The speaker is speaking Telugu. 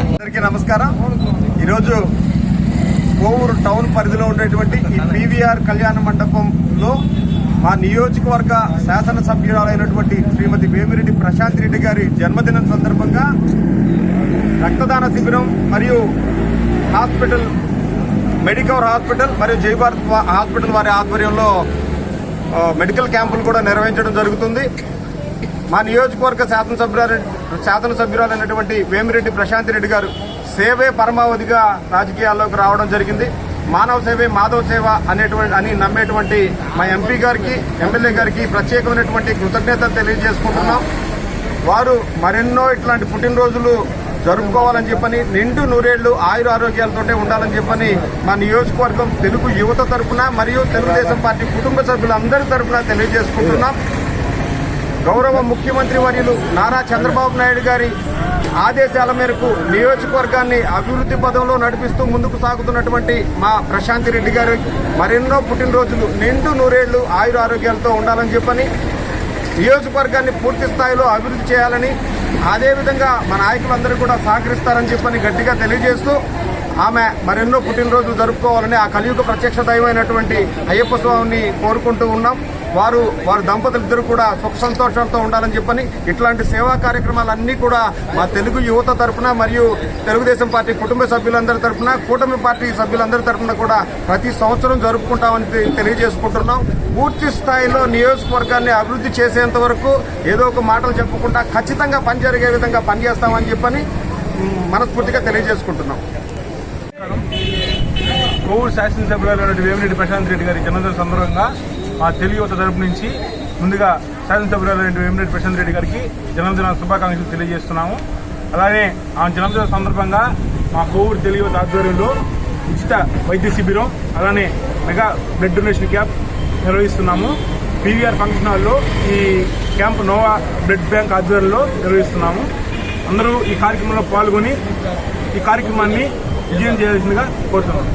అందరికీ నమస్కారం. ఈరోజు కోవూరు టౌన్ పరిధిలో ఉండేటువంటి ఈ పీవీఆర్ కళ్యాణ మండపంలో మా నియోజకవర్గ శాసనసభ్యురాలైనటువంటి శ్రీమతి వేమిరెడ్డి ప్రశాంత్ రెడ్డి గారి జన్మదినం సందర్భంగా రక్తదాన శిబిరం మరియు హాస్పిటల్ మెడికవర్ హాస్పిటల్ మరియు జయభారత్ హాస్పిటల్ వారి ఆధ్వర్యంలో మెడికల్ క్యాంపులు కూడా నిర్వహించడం జరుగుతుంది. మా నియోజకవర్గ శాసనసభ్యురాలు శాసనసభ్యురాలైనటువంటి వేమిరెడ్డి ప్రశాంత్ రెడ్డి గారు సేవే పరమావధిగా రాజకీయాల్లోకి రావడం జరిగింది. మానవ సేవే మాధవ సేవ అనేటువంటి అని నమ్మేటువంటి మా ఎంపీ గారికి ఎమ్మెల్యే గారికి ప్రత్యేకమైనటువంటి కృతజ్ఞత తెలియజేసుకుంటున్నాం. వారు మరెన్నో ఇట్లాంటి పుట్టినరోజులు జరుపుకోవాలని చెప్పని నిండు నూరేళ్ళు ఆయుర ఆరోగ్యాలతోటే ఉండాలని చెప్పని మా నియోజకవర్గం తెలుగు యువత తరఫున మరియు తెలుగుదేశం పార్టీ కుటుంబ సభ్యులందరి తరపున తెలియజేసుకుంటున్నాం. గౌరవ ముఖ్యమంత్రి వర్యులు నారా చంద్రబాబు నాయుడు గారి ఆదేశాల మేరకు నియోజకవర్గాన్ని అభివృద్ధి పదంలో నడిపిస్తూ ముందుకు సాగుతున్నటువంటి మా ప్రశాంతి రెడ్డి గారు మరెన్నో పుట్టినరోజులు నిండు నూరేళ్ళు ఆయుర ఆరోగ్యాలతో ఉండాలని చెప్పని నియోజకవర్గాన్ని పూర్తి స్థాయిలో అభివృద్ధి చేయాలని అదేవిధంగా మా నాయకులందరూ కూడా సహకరిస్తారని చెప్పని గట్టిగా తెలియజేస్తూ ఆమె మరెన్నో పుట్టినరోజులు జరుపుకోవాలని ఆ కలియుగ ప్రత్యక్ష దైవమైనటువంటి అయ్యప్ప స్వామిని కోరుకుంటూ ఉన్నాం. వారు వారి దంపతులు ఇద్దరు కూడా సుఖ సంతోషాలతో ఉండాలని చెప్పని ఇట్లాంటి సేవా కార్యక్రమాలన్నీ కూడా మా తెలుగు యువత తరఫున మరియు తెలుగుదేశం పార్టీ కుటుంబ సభ్యులందరి తరపున కూటమి పార్టీ సభ్యులందరి తరఫున కూడా ప్రతి సంవత్సరం జరుపుకుంటామని తెలియజేసుకుంటున్నాం. పూర్తి స్థాయిలో నియోజకవర్గాన్ని అభివృద్ధి చేసేంత వరకు ఏదో ఒక మాటలు చెప్పకుండా ఖచ్చితంగా పని జరిగే విధంగా పనిచేస్తామని చెప్పని మనస్ఫూర్తిగా తెలియజేసుకుంటున్నాం. కోవిడ్ శాసనసభ్యులైనటువంటి వేమిరెడ్డి ప్రశాంత్ రెడ్డి గారి జన్మదిన సందర్భంగా మా తెలుగు యువత తరపు నుంచి ముందుగా శాసనసభ్యులైన వేమిరెడ్డి ప్రశాంత్ రెడ్డి గారికి జన్మదిన శుభాకాంక్షలు తెలియజేస్తున్నాము. అలానే ఆ జన్మదిన సందర్భంగా మా కోవూరు తెలుగు యువత ఆధ్వర్యంలో ఉచిత వైద్య శిబిరం అలానే మెగా బ్లడ్ డొనేషన్ క్యాంప్ నిర్వహిస్తున్నాము. పీవీఆర్ ఫంక్షన్ హాల్లో ఈ క్యాంప్ నోవా బ్లడ్ బ్యాంక్ ఆధ్వర్యంలో నిర్వహిస్తున్నాము. అందరూ ఈ కార్యక్రమంలో పాల్గొని ఈ కార్యక్రమాన్ని విజయం చేయాల్సిందిగా కోరుతున్నాను